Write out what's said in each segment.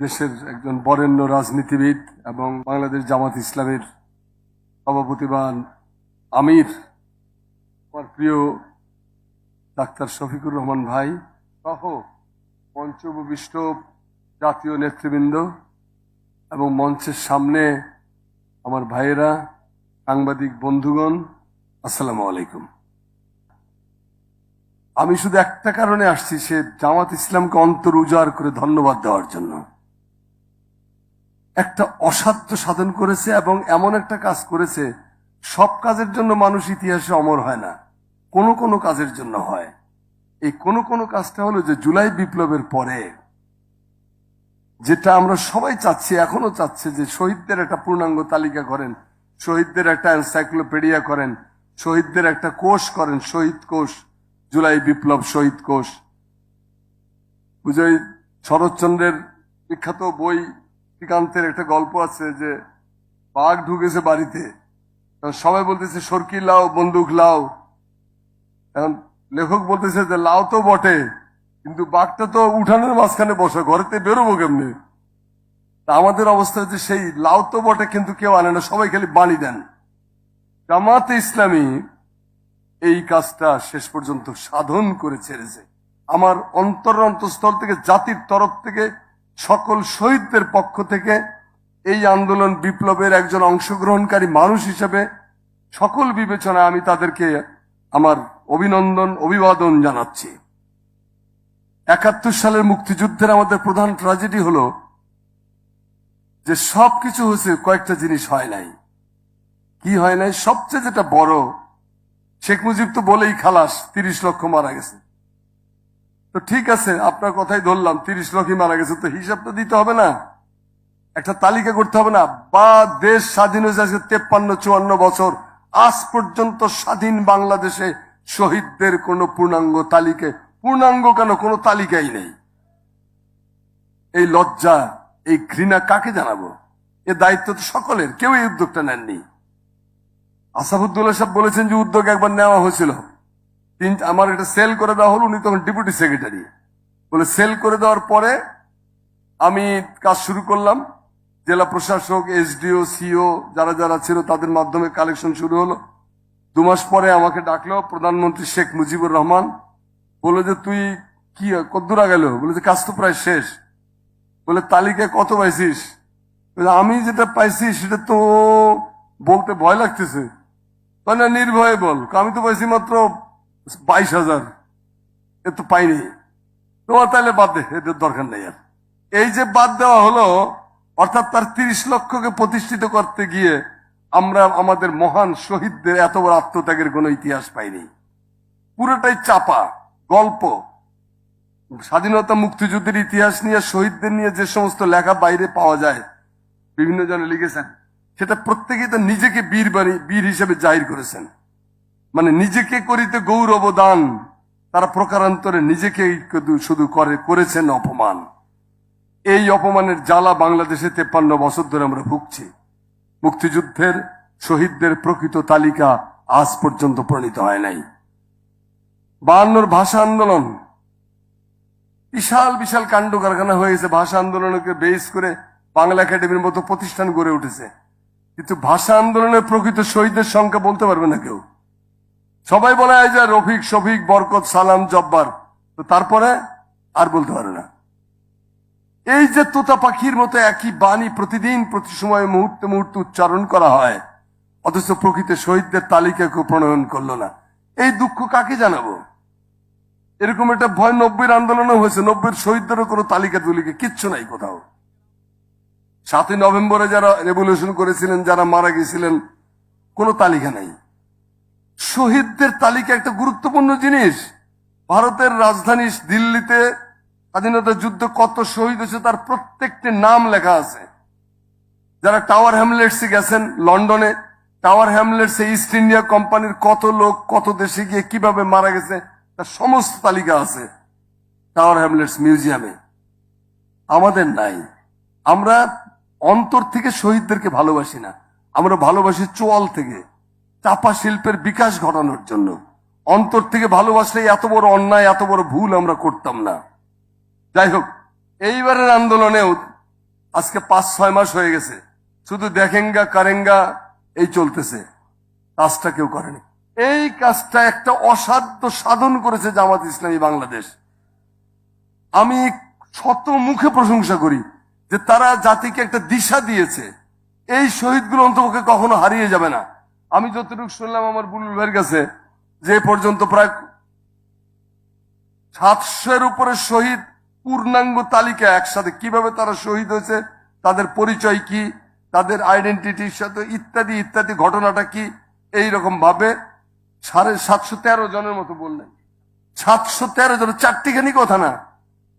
দেশের একজন বরেণ্য রাজনীতিবিদ এবং বাংলাদেশ জামাত ইসলামের সভাপতিবান আমির, আমার প্রিয় ডাক্তার শফিকুর রহমান ভাই সহ মঞ্চ জাতীয় নেতৃবৃন্দ এবং মঞ্চের সামনে আমার ভাইয়েরা, সাংবাদিক বন্ধুগণ, আসসালামু আলাইকুম। আমি শুধু একটা কারণে আসছি, সে জামাত ইসলামকে অন্তর উজাড় করে ধন্যবাদ দেওয়ার জন্য। একটা অসাধ্য সাধন করেছে এবং এমন একটা কাজ করেছে, সব কাজের জন্য মানুষ ইতিহাসে অমর হয় না। কোনো কোনো কাজের জন্য হয়। এই কোনো কোনো কাজটা হলো যে জুলাই বিপ্লবের পরে। যেটা আমরা সবাই চাচ্ছি এখনও চাচ্ছে যে শহীদদের একটা পূর্ণাঙ্গ তালিকা করেন, শহীদদের একটা এনসাইক্লোপিডিয়া করেন, শহীদদের একটা কোষ করেন, শহীদ কোষ, জুলাই বিপ্লব শহীদ কোষ। বুঝই শরৎচন্দ্রের বিখ্যাত বই শ্রীকান্তের একটা গল্প আছে যে বাঘ ঢুকেছে বাড়িতে। সবাই বলতেছে, সরকি লাও, বন্দুক লাও। এখন লেখক বলতেছে যে, লাও তো বটে, কিন্তু বাঘটা তো উঠানের মাঝখানে বসে, ঘরেতে বেরোবো কেমনি? আমাদের অবস্থা হচ্ছে সেই লাউ তো বটে, কিন্তু কেউ আনে না, সবাই খালি বাণী দেন। জামাতে ইসলামী এই কাজটা শেষ পর্যন্ত সাধন করে ছেড়েছে। আমার অন্তর অন্তঃস্থল থেকে, জাতির তরফ থেকে সকল শহীদদের পক্ষ থেকে এই আন্দোলন বিপ্লবের একজন অংশগ্রহণকারী মানুষ হিসেবে সকল বিবেচনায় আমি তাদেরকে আমার অভিনন্দন, অভিবাদন জানাচ্ছি। একাত্তর সালের মুক্তিযুদ্ধের আমাদের প্রধান ট্রাজেডি হলো যে সবকিছু হয়েছে, কয়েকটা জিনিস হয় নাই। কি হয় নাই? সবচেয়ে যেটা বড়, শেখ মুজিব তো বলেই খালাস, তিরিশ লক্ষ মারা গেছে। তো ঠিক আছে, আপনার কথাই ধরলাম, তিরিশ লক্ষই মারা গেছে, তো হিসাব তো দিতে হবে না। একটা তালিকা করতে হবে না, বা দেশ স্বাধীন হয়েছে আজকে তেপ্পান্ন, চুয়ান্ন বছর, আজ পর্যন্ত স্বাধীন বাংলাদেশে শহীদদের কোনো পূর্ণাঙ্গ তালিকা, পূর্ণাঙ্গ কেন? কোনো তালিকাই নেই। এই লজ্জা, এই ঘৃণা কাকে জানাব? এ দায়িত্ব তো সকলের, কেউ এই উদ্যোগটা নেননি। আসাফুদ্দুল্লাহ সাহেব বলেছেন যে উদ্যোগ একবার নেওয়া হয়েছিল। তিন আমার এটা সেল করে দেওয়া হলো, উনি তখন ডেপুটি সেক্রেটারি বলে সেল করে দেওয়ার পরে আমি কাজ শুরু করলাম। জেলা প্রশাসক এসডিও সিও যারা যারা ছিল, তাদের মাধ্যমে কালেকশন শুরু হলো। দু মাস পরে আমাকে ডাকলো প্রধানমন্ত্রী শেখ মুজিবুর রহমান। বলল যে, তুই কি কদ্দুর গেল বলে যে, কাজ তো প্রায় শেষ। বলে, তালিকায় কত পাইছিস? আমি যেটা পাইছি সেটা তো বলতে ভয় লাগতেছে। না, নির্ভয়ে বল। আমি তো পাইছি মাত্র বাইশ হাজার। এ তো পাইনি। তোমার তাহলে বাদ দে এদের দরকার নেই আর। এই যে বাদ দেওয়া হলো, অর্থাৎ তার তিরিশ লক্ষকে প্রতিষ্ঠিত করতে গিয়ে আমরা আমাদের মহান শহীদদের এত বড় আত্মত্যাগের কোনো ইতিহাস পাইনি। পুরোটাই চাপা, গল্প। স্বাধীনতা মুক্তিযুদ্ধের ইতিহাস নিয়ে, শহীদদের নিয়ে যে সমস্ত লেখা বাইরে পাওয়া যায়, বিভিন্ন জনে লিখেছেন, সেটা প্রত্যেকেই তো নিজেকে বীর বীর হিসেবে জাহির করেছেন। মানে নিজেকে করিতে গৌরব দান তারা প্রকারান্তরে নিজেকে শুধু করে, করেছেন অপমান। এই অপমানের জ্বালা বাংলাদেশে তেপ্পান্ন বছর ধরে আমরা ভুগছি। মুক্তিযুদ্ধের শহীদদের প্রকৃত তালিকা আজ পর্যন্ত প্রণীত হয় নাই। বায়ান্নর ভাষা আন্দোলন। বিশাল বিশাল কাণ্ড কারখানা হয়েছে। ভাষা আন্দোলনকে বেস করে বাংলা একাডেমির মতো প্রতিষ্ঠান গড়ে উঠেছে। কিন্তু ভাষা আন্দোলনের প্রকৃত শহীদের সংখ্যা বলতে পারবে না কেউ। সবাই বলে, এই যে রফিক, শফিক, বরকত, সালাম, জব্বার। তো তারপরে আর বলতে পারে না। এই যে তোতা পাখির মতো একই বাণী প্রতিদিন, প্রতি সময় মুহূর্তে মুহূর্তে উচ্চারণ করা হয়, অথচ প্রকৃত শহীদদের তালিকা কেউ প্রণয়ন করল না। এই দুঃখ কাকে জানাব? এরকম একটা ভয় নব্বই আন্দোলনও হয়েছে নব্বই শহীদদেরও কোনো তালিকা তুলিকে কিচ্ছু নাই কোথাও। সাতই নভেম্বরে যারা রেভলিউশন করেছিলেন, যারা মারা গেছিলেন, কোনো তালিকা নাই। শহীদদের তালিকা একটা গুরুত্বপূর্ণ জিনিস। ভারতের রাজধানী দিল্লিতে স্বাধীনতা যুদ্ধ কত শহীদ হয়েছে তার প্রত্যেকটি নাম লেখা আছে। যারা টাওয়ার হ্যামলেটসে গেছেন লন্ডনে, টাওয়ার হ্যামলেটসে ইস্ট ইন্ডিয়া কোম্পানির কত লোক, কত দেশে গিয়ে কীভাবে মারা গেছে, তার সমস্ত তালিকা আছে টাওয়ার হ্যামলেটস মিউজিয়ামে। আমাদের নাই। আমরা অন্তর থেকে শহীদদেরকে ভালোবাসি না। আমরা ভালোবাসি চোয়াল থেকে। চাপা শিল্পের বিকাশ ঘটানোর জন্য। অন্তর থেকে ভালোবাসলে এত বড় অন্যায়, এত বড় ভুল আমরা করতাম না। যাই হোক, এইবারের আন্দোলনেও আজকে পাঁচ, ছয় মাস হয়ে গেছে। শুধু দেখেঙ্গা, কারেঙ্গা, এই চলতেছে। কাজটা কেউ করেনি। এই কাজটা একটা অসাধ্য সাধন করেছে জামাত ইসলামী বাংলাদেশ। আমি শত মুখে প্রশংসা করি যে তারা জাতিকে একটা দিশা দিয়েছে। এই শহীদগুলো অন্তপক্ষে কখনো হারিয়ে যাবে না। আমি যতটুকু শুনলাম আমার বুলুল ভাইয়ের কাছে, যে পর্যন্ত প্রায় সাতশোর উপরে শহীদ পূর্ণাঙ্গ তালিকা একসাথে কীভাবে তারা শহীদ হয়েছে, তাদের পরিচয় কি, তাদের আইডেন্টিটির সাথে ইত্যাদি ইত্যাদি ঘটনাটা কি এই রকম ভাবে সাড়ে সাতশো তেরো জনের মতো বললেন। সাতশো তেরো জন চারটিখানি কথা না,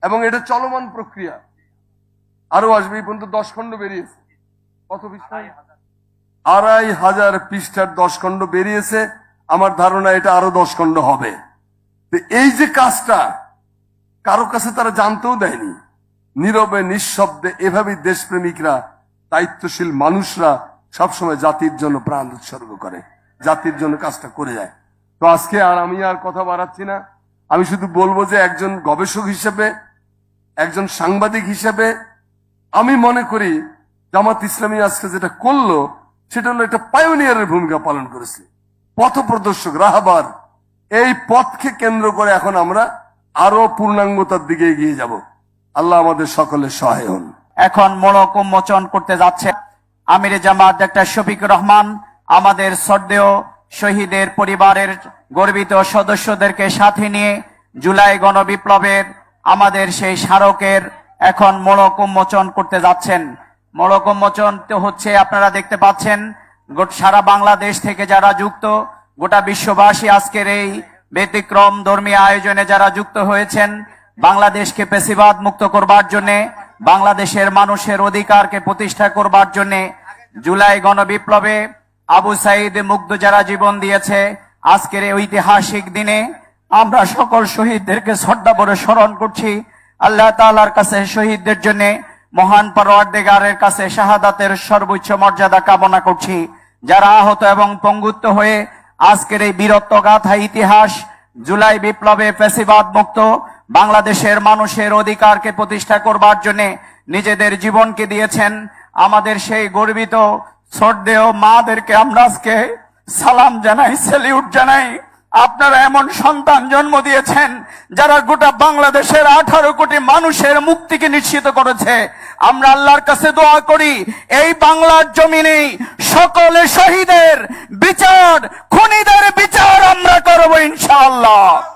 এবং এটা চলমান প্রক্রিয়া। আরও আসবে, এই পর্যন্ত দশ খণ্ড বেরিয়েছে। কত পৃষ্ঠা আড়াই হাজার পৃষ্ঠার দশ খণ্ড বেরিয়েছে, আমার ধারণা এটা আরও দশ খণ্ড হবে। এই যে কাজটা, কারও কাছে তারা জানতেও দেয়নি। নীরবে, নিঃশব্দে এভাবে দেশপ্রেমিকরা, দায়িত্বশীল মানুষরা সবসময় জাতির জন্য প্রাণ উৎসর্গ করে, জাতির জন্য কাজটা করে যায়। তো আজকে আর আমি আর কথা বাড়াচ্ছি না। আমি শুধু বলব যে একজন গবেষক হিসেবে, একজন সাংবাদিক হিসেবে, আমি মনে করি জামাত ইসলামী আজকে যেটা করল সেটা হলো একটা পায়োনিয়ারের ভূমিকা পালন করেছে। পথ প্রদর্শক রাহাবার, এই পথকে কেন্দ্র করে এখন আমরা আরও পূর্ণাঙ্গতার দিকে এগিয়ে যাব। আল্লাহ আমাদের সকলের সহায় হন। এখন মোড়ক উন্মোচন করতে যাচ্ছে আমির জামাত ডাক্তার শফিক রহমান, আমাদের শ্রদ্ধেয় শহীদের পরিবারের গর্বিত সদস্যদেরকে সাথে নিয়ে জুলাই গণবিপ্লবের আমাদের সেই স্মারকের এখন মোড়ক উন্মোচন করতে যাচ্ছেন। মোড়ক উন্মোচন তো হচ্ছে, আপনারা দেখতে পাচ্ছেন সারা বাংলাদেশ থেকে যারা যুক্ত, গোটা বিশ্ববাসী আজকের এই ব্যতিক্রম ধর্মীয় আয়োজনে যারা যুক্ত হয়েছেন, বাংলাদেশকে পেশিবাদ মুক্ত করবার জন্য, বাংলাদেশের মানুষের অধিকারকে প্রতিষ্ঠা করবার জন্য, জুলাই গণবিপ্লবে আবু সাইদ মুগ্ধ যারা জীবন দিয়েছে, আজকের এই ঐতিহাসিক দিনে আমরা সকল শহীদদেরকে শ্রদ্ধা ভরে স্মরণ করছি, আল্লাহ তাআলার কাছে শহীদদের জন্য মহান পরওয়ারদেগারের কাছে শাহাদাতের সর্বোচ্চ মর্যাদা কামনা করছি। যারা আহত এবং পঙ্গুত্ব হয়ে আজকের এই বীরত্ব গাথা ইতিহাস জুলাই বিপ্লবে ফেসিবাদ মুক্ত বাংলাদেশের মানুষের অধিকারকে প্রতিষ্ঠা করবার জন্য নিজেদের জীবনকে দিয়েছেন আমাদের সেই গর্বিত শ্রদ্ধেয় মাদেরকে আমরা আজকে সালাম জানাই স্যালিউট জানাই। আপনারা এমন সন্তান জন্ম দিয়েছেন যারা গোটা বাংলাদেশের আঠারো কোটি মানুষের মুক্তিকে নিশ্চিত করেছে। আমরা আল্লাহর কাছে দোয়া করি, এই বাংলার জমিনে সকলে শহীদের বিচার, খুনিদের বিচার আমরা করব ইনশাআল্লাহ।